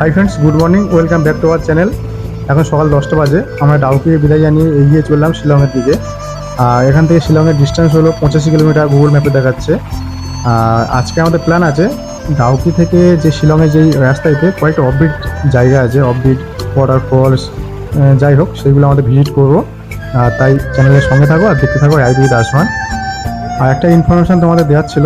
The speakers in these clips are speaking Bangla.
Hi friends good morning welcome back to our channel এখন সকাল দশটা বাজে। আমরা ডাউকি বিদায় জানিয়ে এগিয়ে চললাম শিলংয়ের দিকে। আর এখান থেকে শিলংয়ের ডিস্টেন্স হলো পঁচাশি কিলোমিটার গুগল ম্যাপে দেখাচ্ছে। আর আজকে আমাদের প্ল্যান আছে, ডাউকি থেকে যে শিলংয়ের যেই রাস্তাইতে কয়েকটা অফবিট জায়গা আছে অফবিট ওয়াটারফলস যাই হোক, সেগুলো আমাদের ভিজিট করব। আর তাই চ্যানেলের সঙ্গে থাকো আর দেখতে থাকো আইবি আসমান আর একটা ইনফরমেশন তোমাদের দেওয়ার ছিল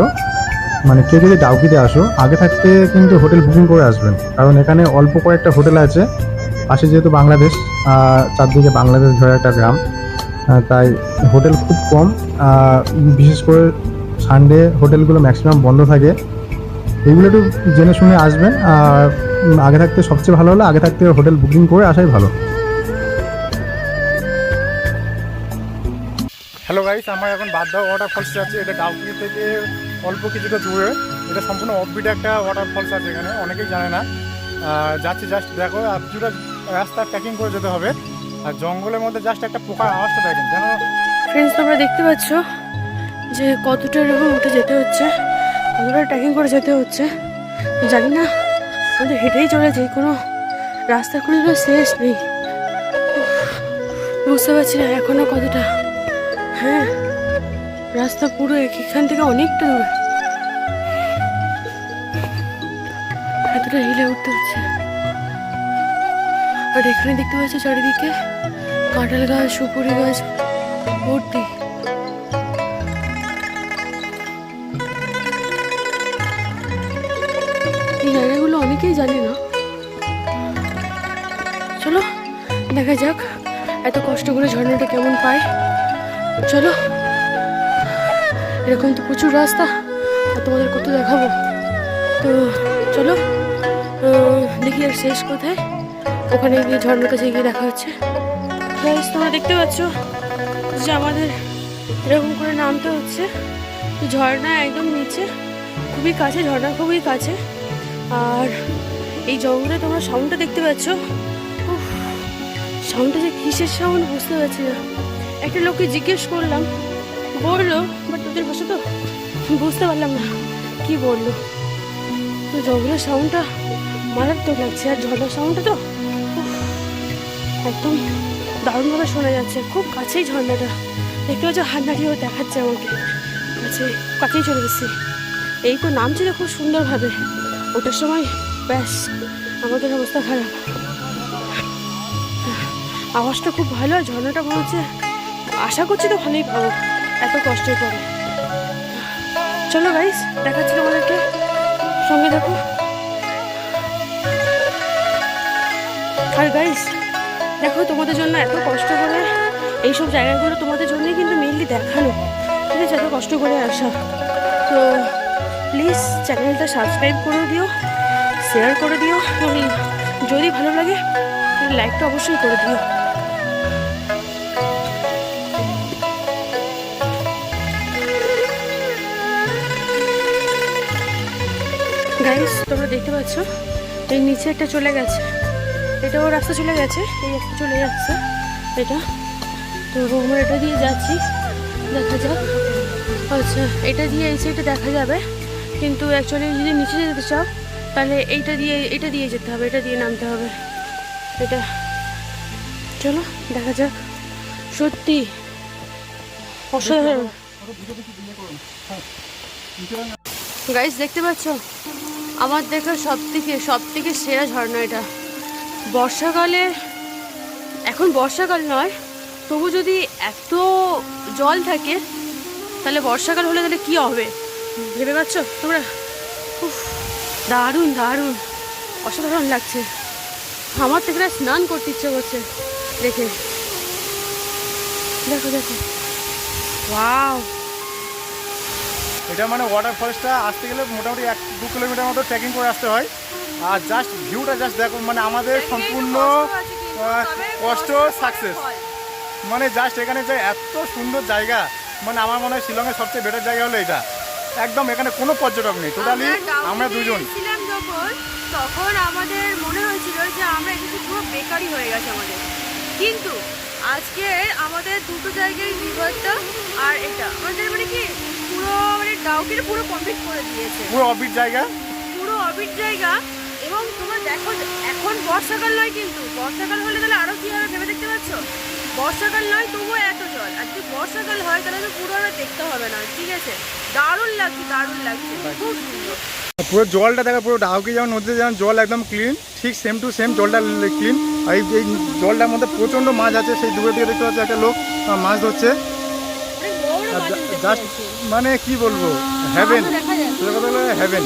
মানে কেউ যদি ডাউকিতে আসো, আগে থাকতে কিন্তু হোটেল বুকিং করে আসবেন। কারণ এখানে অল্প কয়েকটা হোটেল আছে। পাশে যেহেতু বাংলাদেশ চারদিকে বাংলাদেশ ধরে একটা গ্রাম তাই হোটেল খুব কম। বিশেষ করে সানডে হোটেলগুলো ম্যাক্সিমাম বন্ধ থাকে। এগুলো একটু জেনে শুনে আসবেন। আর আগে থাকতে সবচেয়ে ভালো হলো, আগে থাকতে হোটেল বুকিং করে আসাই ভালো। হ্যালো গাইস আমরা এখন বাদদা ওয়াটারফলস যাচ্ছি। এটা ডাউকি থেকে অল্প কিছুটা দূরে। এটা সম্পূর্ণ অফবিট একটা ওয়াটারফলস আছে এখানে, অনেকেই জানে না। যাচ্ছি জাস্ট দেখো, আর কিছুটা রাস্তা ট্রেকিং করে যেতে হবে। আর জঙ্গলের মধ্যে জাস্ট একটা পোকার আওয়াজটা দেখেন যেন ফ্রেন্ডস তোমরা দেখতে পাচ্ছ যে কতটা এরকম উঠে যেতে হচ্ছে, কতটা ট্রেকিং করে যেতে হচ্ছে। জানি না, আমাদের হেঁটেই চলে যাই কোনো রাস্তা কোনো শেষ নেই। বুঝতে পারছি না এখনও কতটা। হ্যাঁ। রাস্তা পুরো এখান থেকে অনেকটা দূর। এতটা হিলে উঠতে হচ্ছে। আর এখানে দেখতে পাচ্ছি চারিদিকে কাঁঠাল গাছ, সুপুরি গাছ ভর্তি এই জায়গাগুলো অনেকেই জানে না। চলো, দেখা যাক এত কষ্ট করে ঝর্ণাটা কেমন পায়। চলো এরকম তো প্রচুর রাস্তা, আর তোমাদের কত দেখাবো? তো চলো দেখি আর শেষ কোথায় ওখানে গিয়ে ঝর্ণার কাছে গিয়ে দেখা হচ্ছে। তোমরা দেখতে পাচ্ছ যে আমাদের এরকম করে নামতে হচ্ছে। তো ঝর্ণা একদম নিচে, খুবই কাছে, ঝর্ণা খুবই কাছে। আর এই জঙ্গলে তোমরা সাউন্ডটা দেখতে পাচ্ছ। সাউন্ডটা যে কিসের সাউন্ড বুঝতে পারছি না। একটা লোককে জিজ্ঞেস করলাম বলল বাট ওদের ভাষা তো বুঝতে পারলাম না। কি বলল? তো জঙ্গলের সাউন্ডটা মারাত্মক লাগছে, আর ঝর্ণার সাউন্ডটা তো একদম দারুণভাবে শোনা যাচ্ছে। খুব কাছেই ঝর্ণাটা দেখতে পাচ্ছ হাত নাড়িয়েও দেখাচ্ছে আমাকে। কাছে কাছেই চলে গেছি। এই তো নামছিল খুব সুন্দরভাবে। ওটার সময় ব্যাস, আমাদের অবস্থা খারাপ। আওয়াজটা খুব ভালো, আর ঝর্ণাটা মনে হচ্ছে, আশা করছি তো ভালোই পাবো। এত কষ্টের পরে। চলো গাইস দেখাচ্ছি তোমাদেরকে সঙ্গে দেখো। আর গাইস দেখো তোমাদের জন্য এত কষ্ট করে এইসব জায়গাগুলো তোমাদের জন্যই কিন্তু মেইনলি দেখানো। ঠিক আছে, এত কষ্ট করে আসা। তো প্লিজ চ্যানেলটা সাবস্ক্রাইব করে দিও শেয়ার করে দিও। যদি ভালো লাগে লাইকটা অবশ্যই করে দিও। গাইস তোমরা দেখতে পাচ্ছ? এই নিচে একটা চলে গেছে। এটাও রাস্তা চলে গেছে। এই একটা চলে যাচ্ছে। এটা। তো আমরা এটা দিয়ে যাচ্ছি। দেখা যাক। আচ্ছা এটা দিয়ে এই সাইডে দেখা যাবে। কিন্তু অ্যাকচুয়ালি যদি নিচে যেতে চাও তাহলে এইটা দিয়ে এটা দিয়ে যেতে হবে এটা দিয়ে নামতে হবে। এটা। চলো দেখা যাক। সত্যি। অসাধারণ গাইস দেখতে পাচ্ছ? আমার দেখা সব থেকে সব থেকে সেরা ঝর্ণা এটা। বর্ষাকালে এখন বর্ষাকাল নয় তবু যদি এত জল থাকে তাহলে বর্ষাকাল হলে তাহলে কি হবে? ভেবে পাচ্ছ তোমরা? উফ, দারুণ দারুণ। অসাধারণ লাগছে। আমার থেকে স্নান করতে ইচ্ছে করছে। দেখে। দেখো দেখো। ওয়াও এটা মানে ওয়াটার ফলসটা আসতে গেলে মোটামুটি এক দু কিলোমিটার মতো ট্রেকিং করে আসতে হয়। আর জাস্ট ভিউটা জাস্ট দেখো মানে আমাদের সম্পূর্ণ কষ্ট সাকসেস মানে জাস্ট এখানে যে এত সুন্দর জায়গা মানে আমার মনে হয় শিলংয়ের সবচেয়ে বেটার জায়গা হলো এটা। একদম এখানে কোনো পর্যটক নেই টোটালি আমরা দুজন। ছিলাম যখন তখন আমাদের মনে হয়েছিল যে আমরা এসেছি পুরো বেকারি হয়ে গেছে আমাদের। কিন্তু আজকে আমাদের দুটো জায়গায় রিভারটা আর এটা। আমাদের মানে কি পুরো মানে ডাউকির পুরো কমপ্লিট করে দিয়েছে। পুরো অফিস জায়গা? পুরো অবিট জায়গা এবং তোমরা দেখো এখন বর্ষাকাল নয় কিন্তু বর্ষাকাল হলে তাহলে আরও কি হবে ভেবে দেখতে পাচ্ছ? বর্ষাকাল নয় তবুও এত জল। আর যদি বর্ষাকাল হয় তাহলে তো পুরো আর দেখতে হবে না ঠিক আছে? দারুণ লাগছে দারুণ লাগছে খুব সুন্দর। পুরো জলটা দেখা পুরো ডাউকি যেমন নদীতে যেমন জল একদম ক্লিন ঠিক সেম টু সেম জলটা ক্লিন আর এই এই জলটার মধ্যে প্রচণ্ড মাছ আছে সেই দূরে দিকে দেখতে পাচ্ছি একটা লোক মাছ ধরছে। জাস্ট। মানে কি বলব? হ্যাভেন সেটা কথা হলো হ্যাভেন